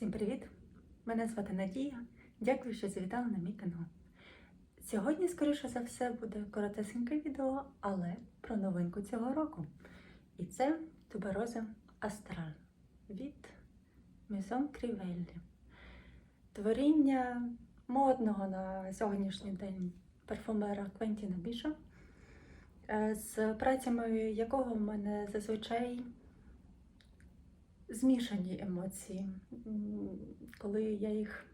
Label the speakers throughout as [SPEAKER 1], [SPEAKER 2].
[SPEAKER 1] Всім привіт! Мене звати Надія. Дякую, що завітали на мій канал. Сьогодні, скоріше за все, буде коротесеньке відео, але про новинку цього року. І це тубероза Астраль від Maison Crivelli. Творіння модного на сьогоднішній день парфумера Квентіна Біша, е, з працями якого в мене зазвичай змішані емоції. Коли я їх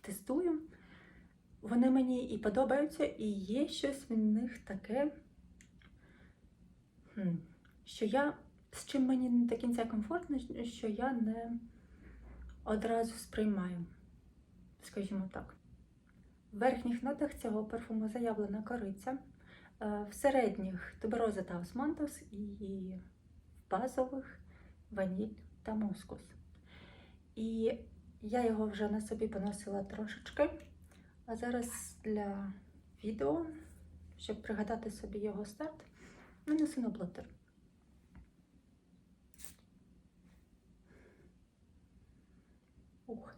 [SPEAKER 1] тестую, вони мені і подобаються, і є щось в них таке, що я з чим мені не до кінця комфортно, що я не одразу сприймаю, скажімо так. В верхніх нотах цього парфуму заявлена кориця, е, в середніх тубероза та османтус і в базових ваніль та мускус. І я його вже на собі поносила трошечки. А зараз для відео, щоб пригадати собі його старт, нанесу на блотер. Ух.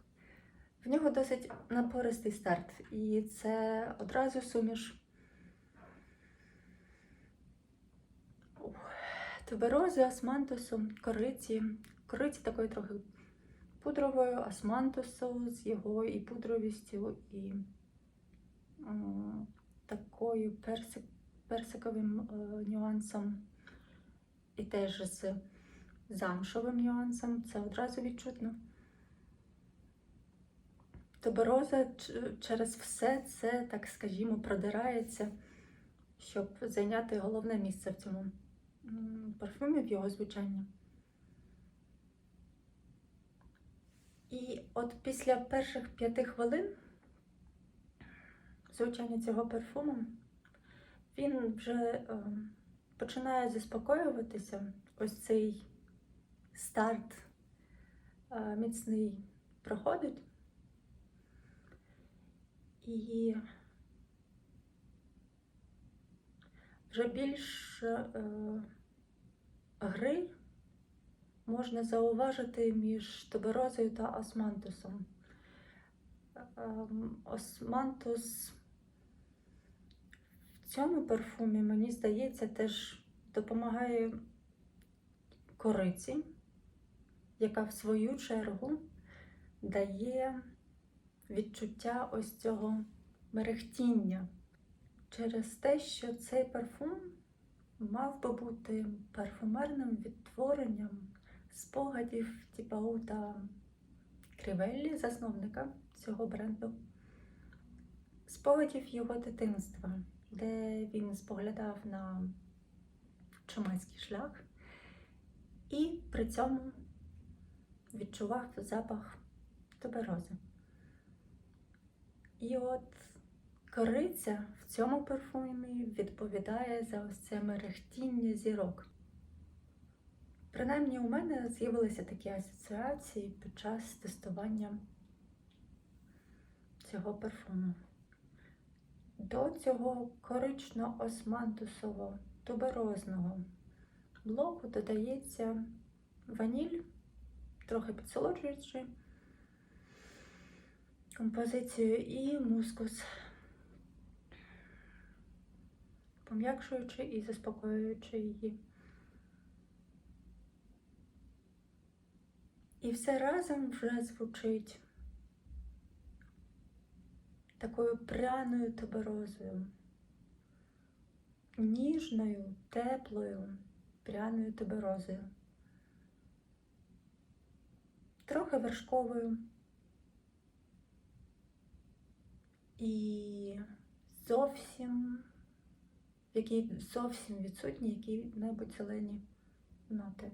[SPEAKER 1] В нього досить напористий старт, і це одразу суміш туберози, османтусу, кориці. Кориці такої трохи пудровою, османтусу з його і пудровістю, і такою персик, персиковим е, нюансом, і теж з замшовим нюансом. Це одразу відчутно. Тубероза ч- через все це, так скажімо, продирається, щоб зайняти головне місце в цьому парфумі, в його звучанні. І от після перших п'яти хвилин звучання цього парфуму він вже е, починає заспокоюватися. Ось цей старт е, міцний проходить. І вже більш е, гри можна зауважити між туберозою та османтусом. Ем, Османтус в цьому парфумі, мені здається, теж допомагає кориці, яка в свою чергу дає відчуття ось цього мерехтіння через те, що цей парфум мав би бути парфумерним відтворенням спогадів Тіпаута Крівеллі, засновника цього бренду, спогадів його дитинства, де він споглядав на чумацький шлях і при цьому відчував запах туберози. І от кориця в цьому парфумі відповідає за ось це мерехтіння зірок. Принаймні у мене з'явилися такі асоціації під час тестування цього парфуму. До цього корично-османтусово туберозного блоку додається ваніль, трохи підсолоджуючи композицію і мускус, пом'якшуючи і заспокоюючи її. І все разом вже звучить такою пряною туберозою, ніжною, теплою, пряною туберозою, трохи вершковою. І зовсім, які зовсім відсутні які-небудь зелені ноти.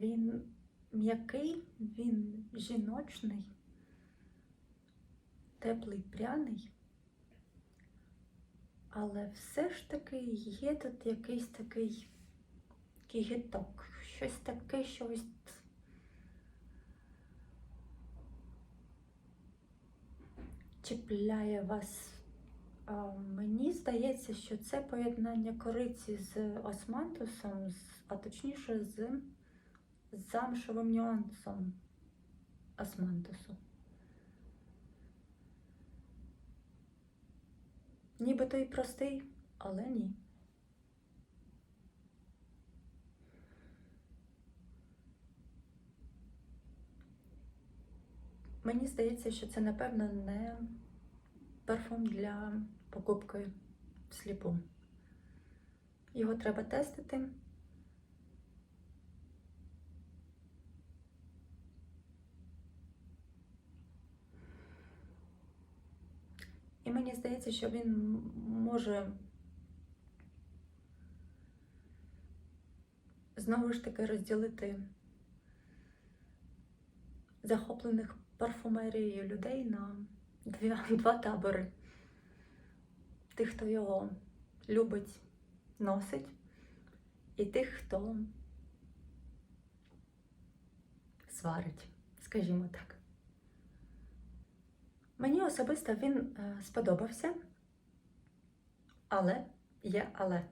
[SPEAKER 1] Він м'який, він жіночний, теплий, пряний, але все ж таки є тут якийсь такий кігіток, щось таке, що ось чіпляє вас. А, Мені здається, що це поєднання кориці з османтусом, а точніше з замшевим нюансом османтусу. Нібито і простий, але ні. Мені здається, що це, напевно, не парфум для покупки всліпу. Його треба тестити. І мені здається, що він може знову ж таки розділити захоплених парфумерією людей на дві, два табори. Тих, хто його любить, носить, і тих, хто сварить, скажімо так. Мені особисто він е, сподобався, але є але.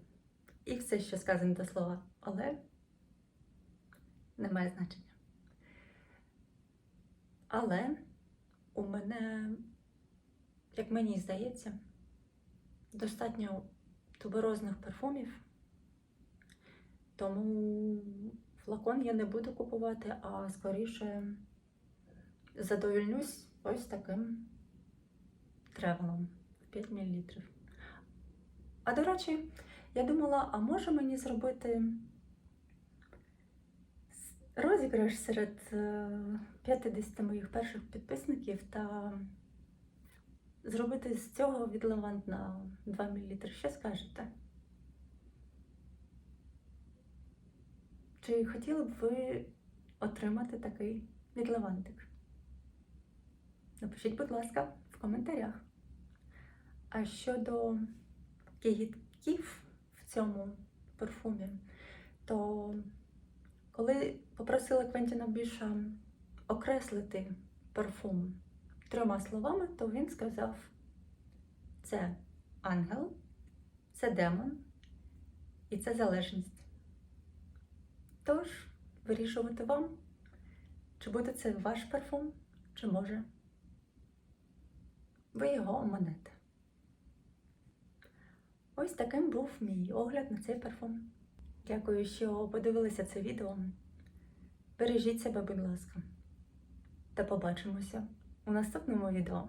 [SPEAKER 1] І все, що сказано до слова але, не має значення. Але у мене, як мені здається, достатньо туберозних парфумів, тому флакон я не буду купувати, а скоріше задовольнюсь ось таким тревелом 5 мл. А до речі, я думала, а може мені зробити розіграш серед е, 50 моїх перших підписників та зробити з цього відливант на 2 мл. Що скажете? Чи хотіли б ви отримати такий відливантик? Напишіть, будь ласка, коментарях. А щодо кігітків в цьому парфумі, то коли попросила Квентіна Біша окреслити парфум трьома словами, то він сказав: це ангел, це демон і це залежність. Тож, вирішувати вам, чи буде це ваш парфум, чи може ви його оманете. Ось таким був мій огляд на цей парфум. Дякую, що подивилися це відео. Бережіть себе, будь ласка. Та побачимося у наступному відео.